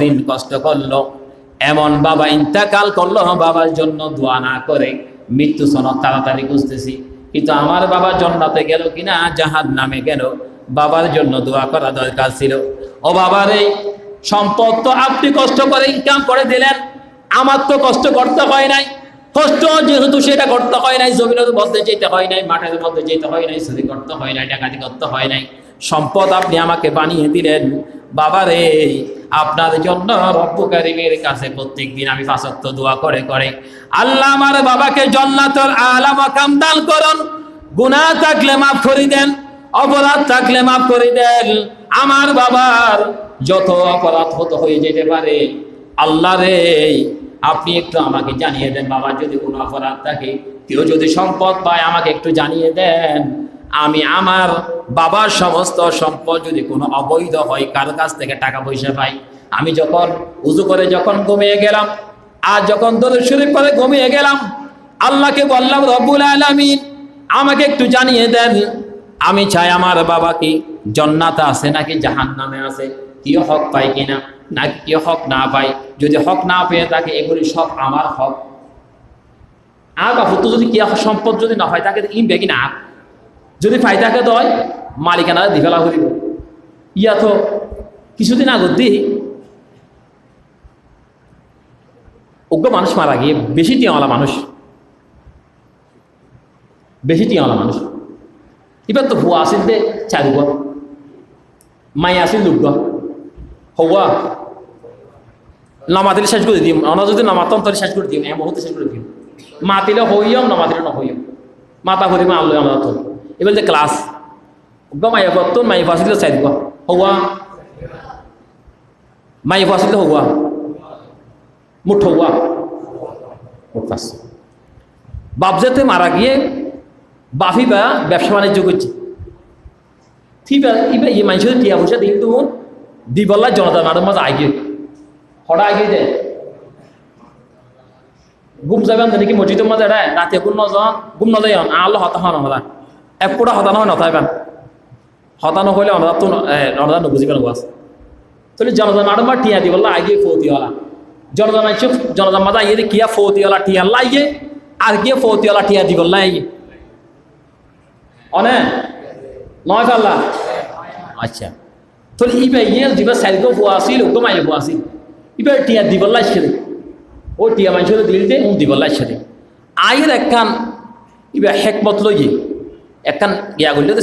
দিন কষ্ট করল, এমন বাবা ইন্তাকাল করল, বাবার জন্য দোয়া না করে মৃত্যু সনদ তাড়াতাড়ি খুঁজতেছি। কিন্তু আমার বাবা জন্নাতে গেল কিনা জাহাজ নামে গেল, বাবার জন্য দোয়া করা দরকার ছিল। ও বাবার এই সম্পদ তো আপনি কষ্ট করে ইনকাম করে দিলেন, আমার তো কষ্ট করতে হয় নাই। কষ্ট যেহেতু সেটা করতে হয় নাই, জমিনের মধ্যে যেতে হয় নাই, মাঠের মধ্যে যেতে হয় নাই চুরি করতে হয় নাই, ডাকাতি করতে হয় নাই। সম্পদ আপনি আমাকে বানিয়ে দিলেন। বাবারে আপনার জন্য রব্বু কারিমের কাছে প্রত্যেক দিন আমি ফাঁসত্ব দোয়া করে করে। আল্লাহ আমার বাবাকে জন্নাতর আলা মাকাম দান করুন। গুনাহ থাকলে মাফ করে দেন, অপরাধ থাকলে মাফ করে দেন। আমার বাবার যত অপরাধ হতে হয়ে যেতে পারে, আল্লাহ রে, আপনি একটু আমাকে জানিয়ে দেন বাবার যদি কোনো অপরাধ থাকে, কেউ যদি সম্পদ পায় আমাকে একটু জানিয়ে দেন। আমি আমার বাবার সমস্ত সম্পদ যদি কোনো অবৈধ হয়, কার কাছ থেকে টাকা পয়সা পাই? আমি যখন উজু করে যখন ঘুমিয়ে গেলাম, আর যখন দরুদ শরীফ করে ঘুমিয়ে গেলাম, আল্লাহকে বললাম, রব্বুল আলামিন, আমাকে একটু জানিয়ে দেন, আমি চাই আমার বাবা কি জন্নাতে আছে নাকি জাহান নামে আছে? কেউ হক পাই কিনা? নাকি কেউ হক না পাই যদি হক না পেয়ে থাকে, এগুলি সব আমার হক। আর বাবু তো যদি কি সম্পদ যদি না হয়, তাকে ইনবে কিনা? যদি ফায়দাকে দয় মালিকানা দিফেলা করিব। ইয়া তো কিছুদিন আগত দি অজ্ঞ মানুষ মারা গিয়ে বেশি টিয়াওয়ালা মানুষ। বেশি টিয়াওয়ালা মানুষ। এবার তো ভুয়া আসিল দে চারুগ মাই আসিল লুগ হওয়া নামাতিলে শেষ করে দিম। অনা যদি নামাতন তাহলে শেষ করে দিম, এ মুহূর্তে শেষ করে দিম। মাতিলে হইয়ম, নামাতিলে নহইয়ম। মাতা করি মা আল্লাহ এবার যে ক্লাস গ মাই কতন মাই ফাসিলে চাই দিব হওয়া মাই ফাসিলে হওয়া মুঠ হওয়া মুঠ ফাস বাপজাতে মারা গিয়ে বাফি বা ব্যবসা বাণিজ্য করছে। ঠিক আছে এই মানুষের টিয়া পয়সা দিন তো দিবল্লা জনতা ম্যাডাম মাঝে আগে। হঠাৎ আগে দেয় গুম যাবেন নাকি মসজিদের মাঝে রাতে কোন নজন গুম নজাই আল্লাহ হতা হন আমরা। এক পুরা হতানো হয় নথাইবেন হতানো হইলে আমরা তো আমরা নবুঝিবেন বাস তাহলে জনতা ম্যাডাম বা টিয়া দিবল্লা আগে ফৌতিওয়ালা জনতা মানুষ জনতা মাঝে ইয়ে কিয়া ফৌতিওয়ালা টিয়া লাগে আর গিয়ে ফৌতিওয়ালা টিয়া দিবল্লা আগে অনে? নয় পাল্লা? আচ্ছা। তাহলে ইবে ইয়ে দিবা সাইড ফুয়া আসিল ওকে মাইয়ে ফুয়া আসিল ইবে টিয়া দিবল্লা ইসে ও টিয়া মানুষের দিল দে ও দিবল্লা ইসে আয়ের একখান ইবে হেকমত লইয়ে একখান ইয়া করলে তো